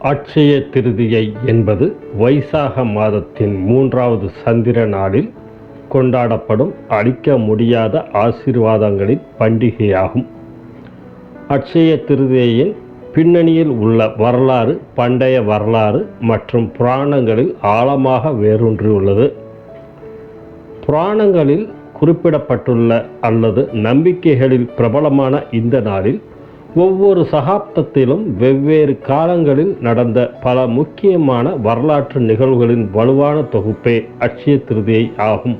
அட்சய திருதியை என்பது வைசாக மாதத்தின் மூன்றாவது சந்திர நாளில் கொண்டாடப்படும் அழிக்க முடியாத ஆசீர்வாதங்களின் பண்டிகையாகும். அட்சய திருதியின் பின்னணியில் உள்ள வரலாறு பண்டைய வரலாறு மற்றும் புராணங்களில் ஆழமாக வேரூன்றியுள்ளது. புராணங்களில் குறிப்பிடப்பட்டுள்ள அல்லது நம்பிக்கைகளில் பிரபலமான இந்த நாளில் ஒவ்வொரு சகாப்தத்திலும் வெவ்வேறு காலங்களில் நடந்த பல முக்கியமான வரலாற்று நிகழ்வுகளின் வலுவான தொகுப்பே அட்சய திருதியை ஆகும்.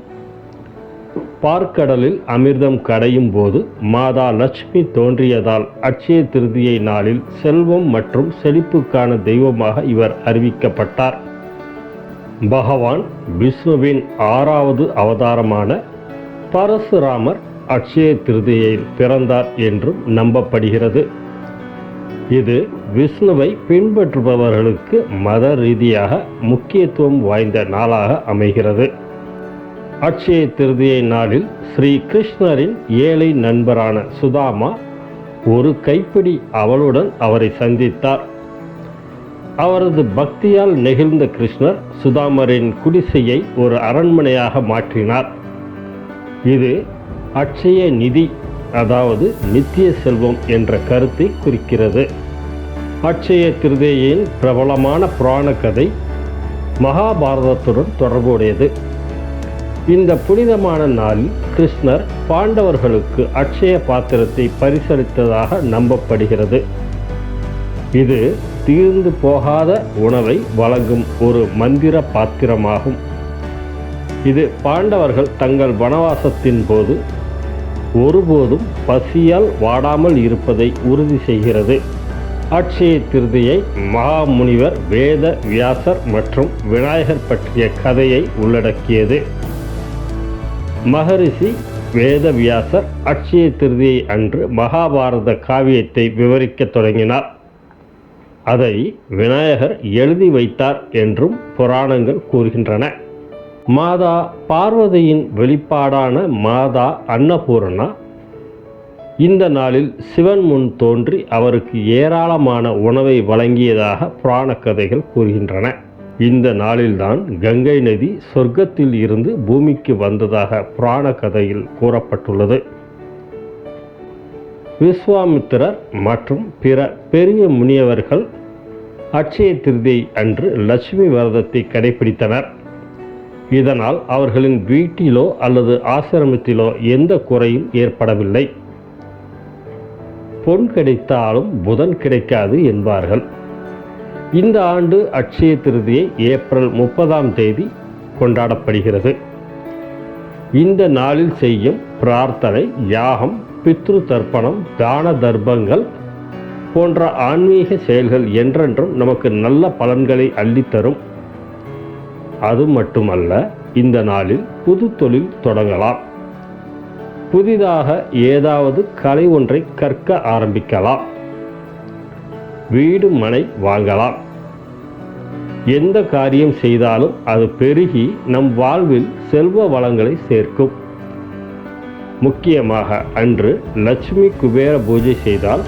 பார்க்கடலில் அமிர்தம் கடையும் போது மாதா லட்சுமி தோன்றியதால் அட்சய திருதியை நாளில் செல்வம் மற்றும் செழிப்புக்கான தெய்வமாக இவர் அறிவிக்கப்பட்டார். பகவான் விஷ்ணுவின் ஆறாவது அவதாரமான பரசுராமர் அக்ஷய திருதியில் பிறந்தார் என்றும் நம்பப்படுகிறது. இது விஷ்ணுவை பின்பற்றுபவர்களுக்கு மத ரீதியாக முக்கியத்துவம் வாய்ந்த நாளாக அமைகிறது. அட்சய திருதியை நாளில் ஸ்ரீ கிருஷ்ணரின் ஏழை நண்பரான சுதாமா ஒரு கைப்பிடி அவளுடன் அவரை சந்தித்தார். அவரது பக்தியால் நெகிழ்ந்த கிருஷ்ணர் சுதாமரின் குடிசையை ஒரு அரண்மனையாக மாற்றினார். இது அட்சய நிதி அதாவது நித்திய செல்வம் என்ற கருத்தை குறிக்கிறது. அட்சய திருதேயின் பிரபலமான புராண கதை மகாபாரதத்துடன் தொடர்புடையது. இந்த புனிதமான நாளில் கிருஷ்ணர் பாண்டவர்களுக்கு அட்சய பாத்திரத்தை பரிசளித்ததாக நம்பப்படுகிறது. இது தீர்ந்து போகாத உணவை வழங்கும் ஒரு மந்திர பாத்திரமாகும். இது பாண்டவர்கள் தங்கள் வனவாசத்தின் போது ஒருபோதும் பசியால் வாடாமல் இருப்பதை உறுதி செய்கிறது. அட்சய திருதியை மகாமுனிவர் வேத வியாசர் மற்றும் விநாயகர் பற்றிய கதையை உள்ளடக்கியது. மகரிஷி வேதவியாசர் அட்சய திருதியை அன்று மகாபாரத காவியத்தை விவரிக்கத் தொடங்கினார். அதை விநாயகர் எழுதி வைத்தார் என்றும் புராணங்கள் கூறுகின்றன. மாதா பார்வதியின் வெளிப்பாடான மாதா அன்னபூரணா இந்த நாளில் சிவன் முன் தோன்றி அவருக்கு ஏராளமான உணவை வழங்கியதாக புராண கதைகள் கூறுகின்றன. இந்த நாளில்தான் கங்கை நதி சொர்க்கத்தில் இருந்து பூமிக்கு வந்ததாக புராண கதையில் கூறப்பட்டுள்ளது. விஸ்வாமித்திரர் மற்றும் பிற பெரிய முனியவர்கள் அட்சய திருதி அன்று லட்சுமி விரதத்தை கடைபிடித்தனர். இதனால் அவர்களின் வீட்டிலோ அல்லது ஆசிரமத்திலோ எந்த குறையும் ஏற்படவில்லை. பொன் கிடைத்தாலும் புதன் கிடைக்காது என்பார்கள். இந்த ஆண்டு அட்சய திருதியை ஏப்ரல் முப்பதாம் தேதி கொண்டாடப்படுகிறது. இந்த நாளில் செய்யும் பிரார்த்தனை யாகம் பித்ரு தர்ப்பணம் தான தர்ப்பங்கள் போன்ற ஆன்மீக செயல்கள் என்றென்றும் நமக்கு நல்ல பலன்களை அள்ளித்தரும். அது மட்டுமல்ல இந்த நாளில் புது தொழில் தொடங்கலாம். புதிதாக ஏதாவது கலை ஒன்றை கற்க ஆரம்பிக்கலாம். வீடு மனை வாங்கலாம். எந்த காரியம் செய்தாலும் அது பெருகி நம் வாழ்வில் செல்வ வளங்களை சேர்க்கும். முக்கியமாக அன்று லட்சுமி குபேர பூஜை செய்தால்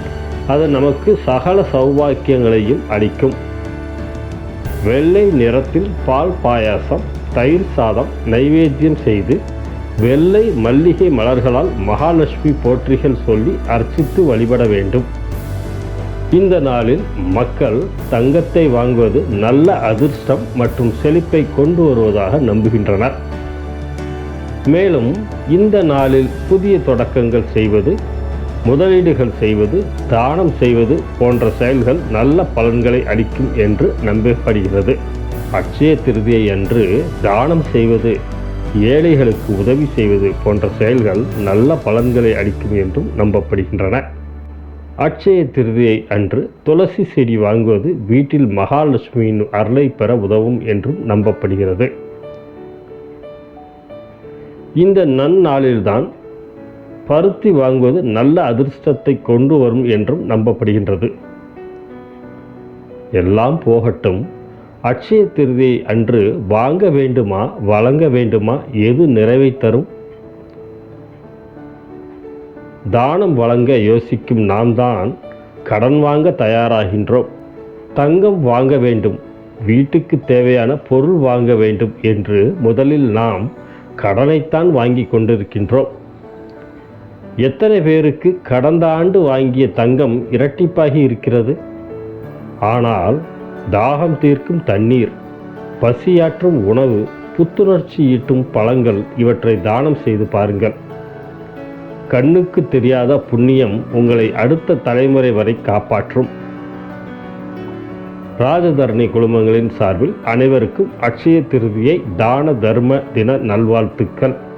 அது நமக்கு சகல சௌபாக்கியங்களையும் அளிக்கும். வெள்ளை நிறத்தில் பால் பாயாசம் தயிர் சாதம் நைவேத்தியம் செய்து வெள்ளை மல்லிகை மலர்களால் மகாலட்சுமி போற்றிகள் சொல்லி அர்ச்சித்து வழிபட வேண்டும். இந்த நாளில் மக்கள் தங்கத்தை வாங்குவது நல்ல அதிர்ஷ்டம் மற்றும் செழிப்பை கொண்டு வருவதாக நம்புகின்றனர். மேலும் இந்த நாளில் புதிய தொடக்கங்கள் செய்வது முதலீடுகள் செய்வது தானம் செய்வது போன்ற செயல்கள் நல்ல பலன்களை அளிக்கும் என்று நம்பப்படுகிறது. அட்சய திருதியை அன்று தானம் செய்வது ஏழைகளுக்கு உதவி செய்வது போன்ற செயல்கள் நல்ல பலன்களை அளிக்கும் என்றும் நம்பப்படுகின்றன. அட்சய திருதியை அன்று துளசி செடி வாங்குவது வீட்டில் மகாலட்சுமியின் அருளை பெற உதவும் என்றும் நம்பப்படுகிறது. இந்த நன்னாளில்தான் பருத்தி வாங்குவது நல்ல அதிர்ஷ்டத்தை கொண்டு வரும் என்றும் நம்பப்படுகின்றது. எல்லாம் போகட்டும். அட்சய திருதியை அன்று வாங்க வேண்டுமா வழங்க வேண்டுமா எது நிறைவை தரும்? தானம் வழங்க யோசிக்கும் நாம் தான் கடன் வாங்க தயாராகின்றோம். தங்கம் வாங்க வேண்டும். வீட்டுக்கு தேவையான பொருள் வாங்க வேண்டும் என்று முதலில் நாம் கடனைத்தான் வாங்கி கொண்டிருக்கின்றோம். எத்தனை பேருக்கு கடந்த ஆண்டு வாங்கிய தங்கம் இரட்டிப்பாகி இருக்கிறது? ஆனால் தாகம் தீர்க்கும் தண்ணீர் பசியாற்றும் உணவு புத்துணர்ச்சி ஈட்டும் பழங்கள் இவற்றை தானம் செய்து பாருங்கள். கண்ணுக்கு தெரியாத புண்ணியம் உங்களை அடுத்த தலைமுறை வரை காப்பாற்றும். ராஜதரணி குழுமங்களின் சார்பில் அனைவருக்கும் அட்சய திருதியை தான தர்ம தின நல்வாழ்த்துக்கள்.